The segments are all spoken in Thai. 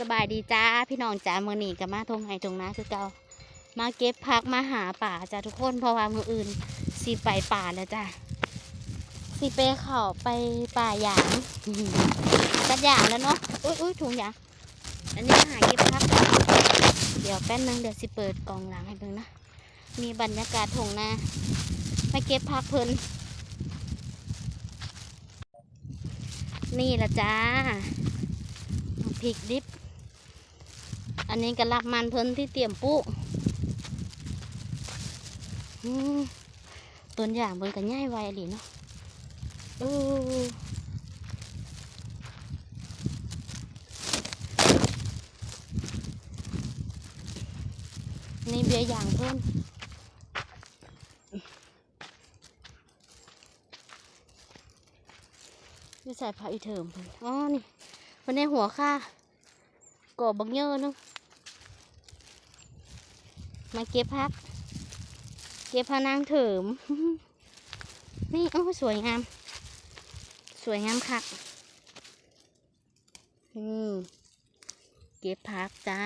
สบายดีจ้าพี่น้องจ้ามือหนีกับมาทงไห้ทงนาคือเก่ามาเก็บพักมาหาป่าจ้าทุกคนเพราะว่ามืออื่นสิไปป่าแล้วจ้าสิไปเขาไปป่าหยางตัดหยางแล้วเนาะอุ้ยอุ้ยถุงหยางอันนี้หาเก็บพักเดี๋ยวแป๊บนึงเดี๋ยวสิเปิดกล่องหลังให้เบิ่งนะมีบรรยากาศทงนามาเก็บพักเพิ่นนี่ละจ้าพริกดิบ นนี้ก็รับมันเพิ่นที่เตรียมปุอืมต้นอย่างเบิ่นก็ง่ายไวดีเนาะเออนี่เบียร์อย่างเพิ่นนี่ใส่ผักอีเถิมเพิ่นอ๋อนี่เพิ่นได้หัวค่ากอบักเยอะนึง มาเก็บพัก เก็บพานางเถิม นี่โอ้สวยงาม สวยงามค่ะนี่เก็บพักจ้า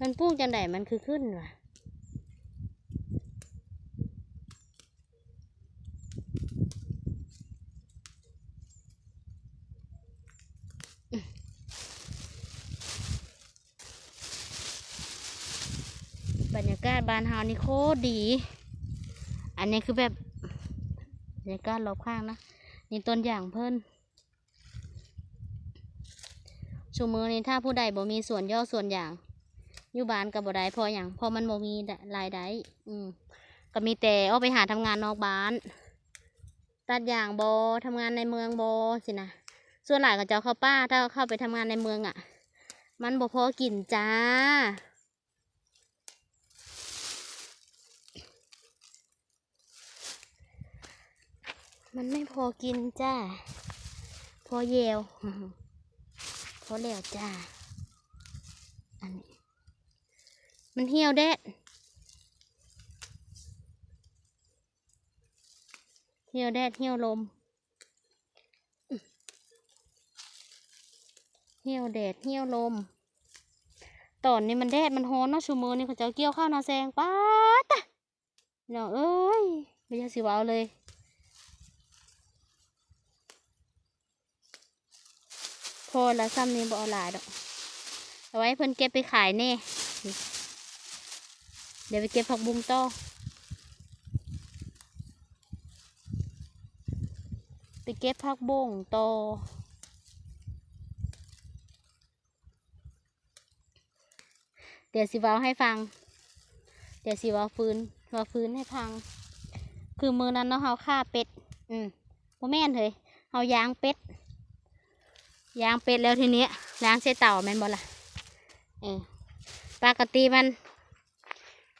มันพูกจังไดมันคือขึ้นว่ะ บรรยากาศบ้านเฮานี่โคตรดี อันนี้คือแบบบรรยากาศรอบข้างนะ นี่ต้นอย่างเพิ่นชูมือนี้ถ้าผู้ใดบ่มีส่วนย่อส่วนอย่างอยู่บ้านกับบ่ได้พออย่างพอมันบ่มีรายได้อืมก็มีแต่เอาไปหาทำงานนอกบ้าน ตัดอย่างบทำงานในเมืองบสินะส่วนหลายก็จะเข้าป้าถ้าเข้าไปทำงานในเมืองอะ มันบ่พอกินจ้า มันไม่พอกินจ้า พอเยวพอแล้วจ้า อันนี้ มันเหี่ยวแดดเหี่ยวแดดเหี่ยวลม เหี่ยวแดดเหี่ยวลม ตอนนี้มันแดดมันร้อนเนาะชูมือนี่เขาจะเกี่ยวข้าวนาแซงป้าตะเนาะเอ้ยไม่อยากสิว้าเลย พอละซ้ำนี้บ่เอาหลายดอกเอาไว้เพิ่นเก็บไปขายแน่ เดี๋ยวไปเก็บผักบุ้งต่อไปเก็บผักบุ้งต่อเดี๋ยวสิว้าให้ฟัง เดี๋ยวสิว้าฟื้นว้าฟื้นให้ฟัง คือมือนั้นเนาะเฮาฆ่าเป็ด อืมบ่แม่นเลยเฮายางเป็ด ยางเป็ดแล้วทีเนี้ยล้างใช้เต่าแม่นบ่ล่ะเออปกติมัน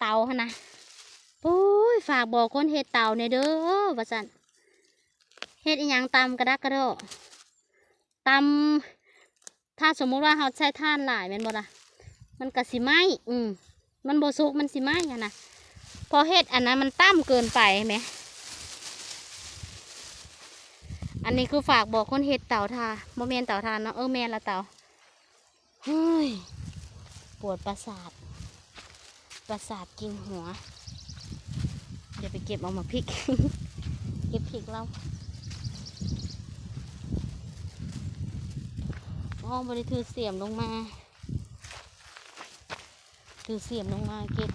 เต่านนะโอ้ยฝากบอกคนเฮ็ดเต่าเนี่ยเด้อว่าสันเฮ็ดอีหยังตำกระดักกระโดดตำถ้าสมมุติว่าเราใช้ท่านหลายแม่นบ่ล่ะมันก็สิไหมอืมมันโบ่สุกมันสิไหมอะนะพอเฮ็ดอันนั้นมันตั้มเกินไปไหม อันนี้คือฝากบอกคนเห็ดเต่าทาโมเมนเต่าทานเนาะเออแมนละเต่าเฮ้ยปวดประสาท ประสาทกินหัว เดี๋ยวไปเก็บเอามาพริก เก็บพริกเราอ๋อบริถือเสียมลงมา ถือเสียมลงมาเก็บ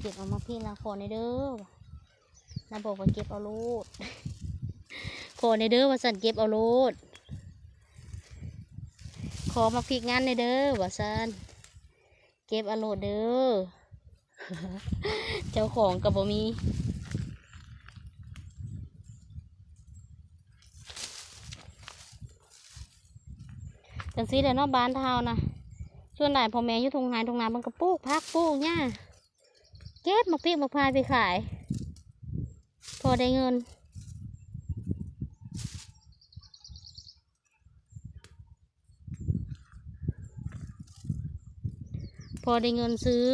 เก็บเอามา พี่ละขอในเด้อนาบอกว่าเก็บเอาโลดขอในเด้อว่าสันเก็บเอาโลดขอมาพริกงานในเด้อว่าสันเก็บเอาโลดเด้อ เจ้าของกับบ่มีจังซี่แหละเนาะบ้านเท่านะส่วนหลายพ่อแม่อยู่ทงหายทงนามันก็ปลูกพักปลูกหญ้าเก็บมาปีมาพายไปขาย พอได้เงิน พอได้เงินซื้อ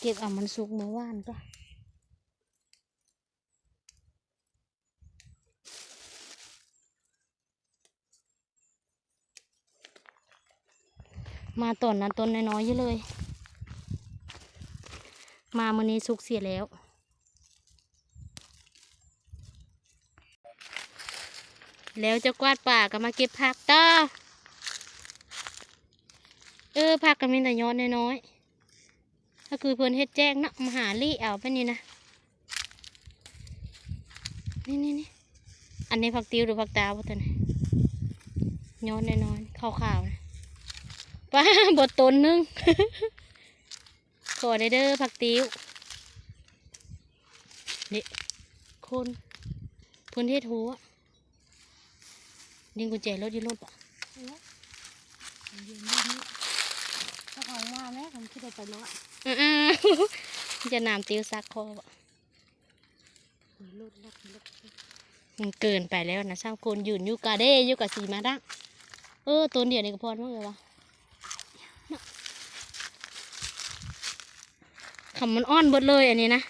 เก็บเอามันสุกมือวานก็มาต้นนั้นต้นน้อยๆอยู่เลย มามื่อนี้สุกเสียแล้ว แล้วจะกวาดป่าก็มาเก็บผักต่อเออผักก็มีแต่ยอดน้อยๆ ก็คือเพิ่นเฮ็ดแจ้งเนาะมาหาลี่เอาไปนี่นะนี่นี่นี่อันนี้ผักติวหรือผักตาวบ่ตัวนี้ย้อนน้อยๆขาวๆนะป้าบดตนนึงขอได้เด้อผักติวนี่คนเพิ่นเฮ็ดหัวดึงกุญแจรถยืนรถปะถ้าของมาแม่ผมคิดว่าไปเนาะ จะน้ำติวซักคอมันเกินไปแล้วนะช่างคนยืนอยู่กาเด้อยู่กับสีมาดังเออตัวเดียวนี่ก็พอมั้งเลยวะคำมันอ้อนหมดเลยอันนี้นะ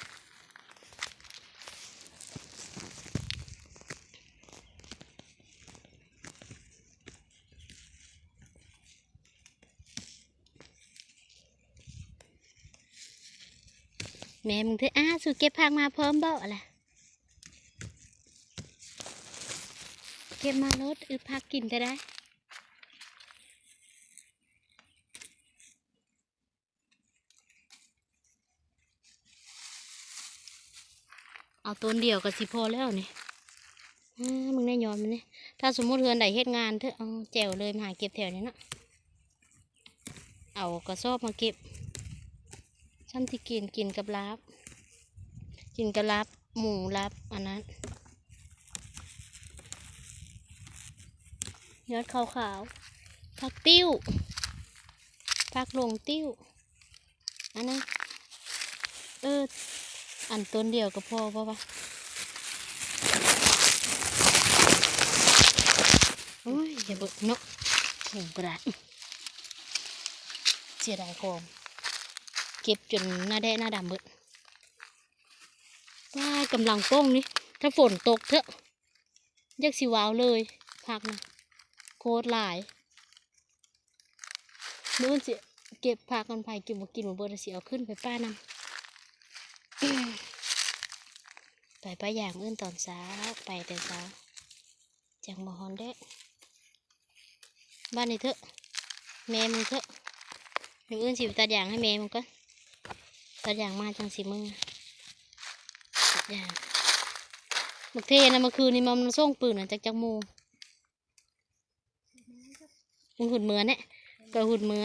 แม่มึงเถอะอ้าสูเก็บผักมาพร้อมเบาอะไรเก็บมารถอือพักกินก็ได้เอาต้นเดียวก็สิพอแล้วนี่มึงได้ยอมมันนี่ถ้าสมมติเฮือนใดเฮ็ดงานเถอะเอาแจวเลยมาหาเก็บแถวนี้เนาะเอากระสอบมาเก็บ ฉันที่กินกินกับลาบ กินกับลาบหมูลาบอันนั้นยอดขาวๆผักติ้วผักหลงติ้วอันนั้นเอออันต้นเดียวก็พอป่ะวะโอ้ยอย่าเบิกเนาะหนึ่งกระดาษเสียดายของ เก็บจนหน้าแดงหน้าดำเบิดว่ากำลังโป้งนี่ ถ้าฝนตกเถอะยักสิวาวเลยพักนะโคตรหลายมื้อสิเก็บผักกันไปเก็บมากินหมดเบอร์สิเอาขึ้นไปป้านำไปไปอย่างอื่นตอนเช้าไปแต่เช้าจังบ่ฮอนเด้บ้านนี้เถอะแม่มึงเถอะอย่างอื่นสิตัดอย่างให้แม่มึงก็ ตัดอย่างมาจังสิมึงตัดอย่างบักเทนะเมื่อคืนนี้มันส่งปืนน่ะจากจักโมงมึงหุ่นเมือเนี่ยก็หุ่นเมือ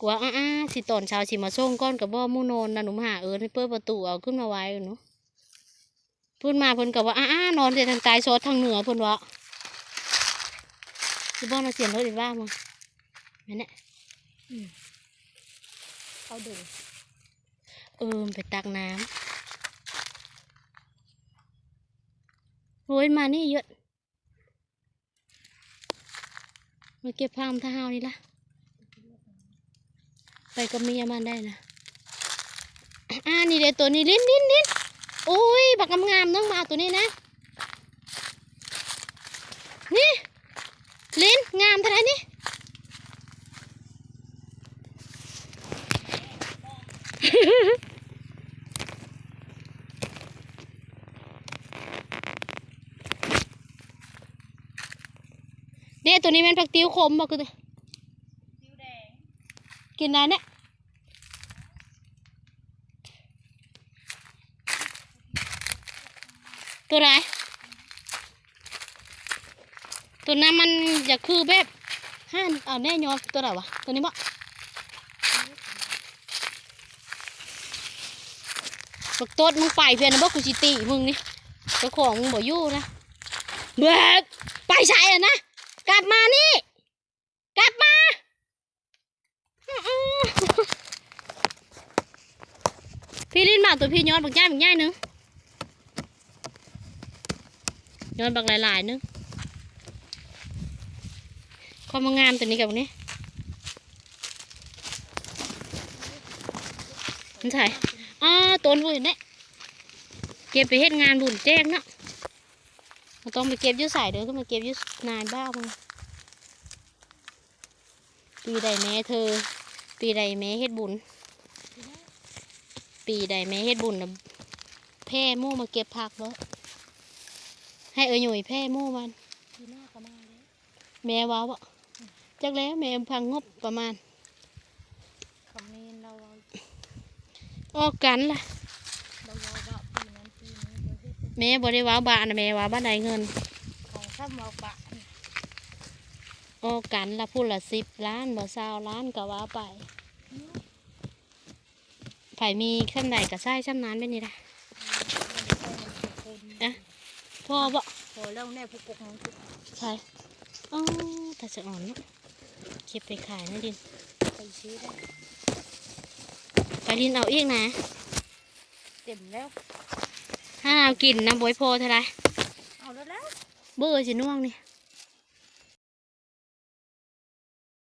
กว่าอ้าสิตอนเช้าสิมาส่งก้อนกับบ่หมูโนนนะหนุ่มหาเอิญให้เปิดประตูเอาขึ้นมาไว้หนูพูดมาเพิ่นกับว่าอ้านอนเดี๋ยทางใตายซอดทางเหนือเพิ่นวะสิบ่มาเสียงรถอีกบ้างมั้งแม่นเนี่ยเขาดึง เออมันไปตักน้ำโอ้ยมานี่เยอะ มาเก็บพามท่าเฮานี่ละไปกับเมียมันได้นะอ่านี่เดี๋ยวตัวนี้ลิ้นลิ้นลิ้นโอ้ยบักงามๆต้องมาเอาตัวนี้นะ นี่ ลิ้นงามเท่าไหร่นี่ เดี๋ยว ตัวนี้แมันผักติ้วขมบอกคือกินได้เนี่ยตัวไรตัวนั้นมันจะคือแบบห้านเอาแน่ยอตัวไหนวะตัวนี้บ่บักโต๊ดมึงไปเพื่อนนะบ่กูสิตีมึงนี่เจ้าของมึงบ่อยู่นะเบิกไปใช่อะนะ บมานี่ กลับมา พี่ลิ้นมาตัวพี่ย้อนบักย่ายบักย่ายหนึงย้อนบักหลายๆหนึงความมางามตัวนี้กับนี้มันใช่อ๋อต้นเว้ยเนี่ยเก็บไปเฮ็ดงานบุญแจ้งเนาะต้องไปเก็บยุ่ใส่เด้อก็มาเก็บยุ่นายบ้ามึง ปีใดแม่เธอ ปีใดแม่เฮ็ดบุญ ปีใดแม่เฮ็ดบุญนะแพ่หมู่มาเก็บผักแล้วให้เอ๋ยหน่ยแพ่หมู่มันปีหน้าก็มาเลยแม่ว้าวบ่จักแล้วแม่พังงบประมาณคอมเมนต์เราเอาออกกันล่ะเราเอาว่าปีนั้นปีนี้เราเฮ็ดแม่บ่ได้ว้าวบ้านนะแม่ว้าวบ้านใดเงินของซ้ำเอาบะนี่ ออกกันละพูดละสิบล้านบ่ซาวล้านก็ว้าวไปไผมีช่ำใดก็ใช้ช่ำนั้นไปนี่ล่ะคนอะพ่อบ่พอแล้วแน่ผู้ปกครองทุกใช่อ๋อแต่จะอ่อนเนาะเก็บไปขายนะดิน ไปซื้อได้ ไปดินเอาอีกนะ เต็มแล้ว ถ้าเอากินนะบอยโพเท่าไรเอาแล้วแล้ว เบื่อสิน่วงนี่